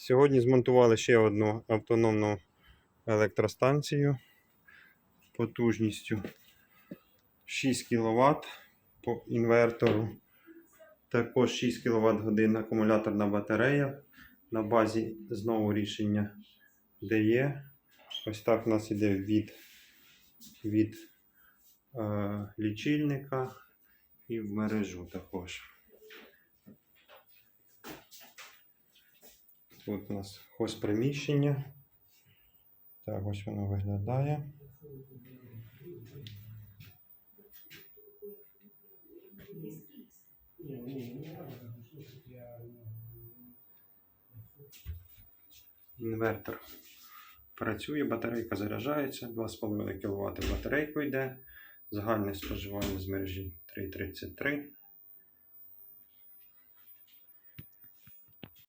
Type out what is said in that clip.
Сьогодні змонтували ще одну автономну електростанцію потужністю 6 кВт по інвертору. Також 6 кВт годин акумуляторна батарея на базі знову рішення DE. Ось так у нас іде від, від е, лічильника і в мережу також. Тут у нас хозприміщення. Так, ось воно виглядає. Інвертор працює, батарейка заряджається, 2,5 кВт батарейку йде. Загальне споживання з мережі 3,33.